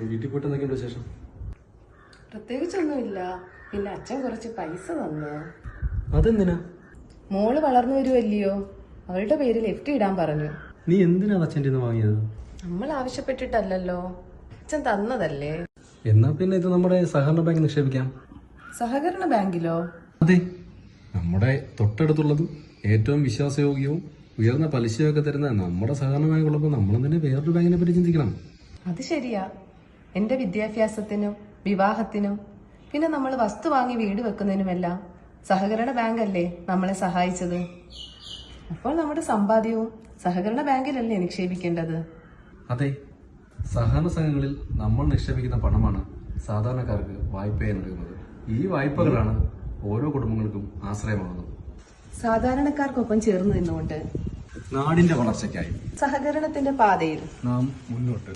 വീട്ടിൽ പോയിട്ട് എന്തൊക്കെയുണ്ട് വിശേഷം? പ്രത്യേകിച്ചൊന്നുമില്ല. പിന്നെ അച്ഛൻ കുറച്ച് പൈസ തന്നു. അതെന്തിനാ? മോൾ വളർന്നു വരുമല്ലയോ അവളുടെ പേര് ലെഫ്റ്റ് ഇടാൻ പറഞ്ഞു. നീ എന്തിനാ അച്ഛന്റെ വാങ്ങിയത്? നമ്മൾ ആവശ്യപ്പെട്ടിട്ടല്ലല്ലോ. അച്ഛൻ തന്നതല്ലേ? എന്നാ പിന്നെ ഇത് നമ്മുടെ സഹകരണ ബാങ്ക് നിക്ഷേപിക്കാം. സഹകരണ ബാങ്കിലോ? അതെ. നമ്മുടെ തൊട്ടടുത്തുള്ളതും ഏറ്റവും വിശ്വാസയോഗ്യവും ഉയർന്ന പലിശയൊക്കെ തരുന്ന നമ്മുടെ സഹകരണ ബാങ്ക് ഉള്ളപ്പോൾ നമ്മൾ തന്നെ വേറൊരു ബാങ്കിനെ പറ്റി ചിന്തിക്കണം. അത് ശരിയാ. എന്റെ വിദ്യാഭ്യാസത്തിനും വിവാഹത്തിനും പിന്നെ നമ്മൾ വസ്തു വാങ്ങി വീട് വെക്കുന്നതിനുമെല്ലാം സഹകരണ ബാങ്ക് അല്ലേ നമ്മളെ സഹായിച്ചത്. അപ്പോൾ നമ്മുടെ സമ്പാദ്യവും സഹകരണ ബാങ്കിലല്ലേ നിക്ഷേപിക്കേണ്ടത്? അതെ. സഹകരണ സംഘങ്ങളിൽ നമ്മൾ നിക്ഷേപിക്കുന്ന പണമാണ് സാധാരണക്കാർക്ക് വായ്പയായി നൽകുന്നത്. ഈ വായ്പകളാണ് ഓരോ കുടുംബങ്ങൾക്കും ആശ്രയമാകുന്നത്. സാധാരണക്കാർക്കൊപ്പം ചേർന്ന് നിന്നുകൊണ്ട് നാടിന്റെ വളർച്ചയ്ക്കായി സഹകരണത്തിന്റെ പാതയിൽ നാം മുന്നോട്ട്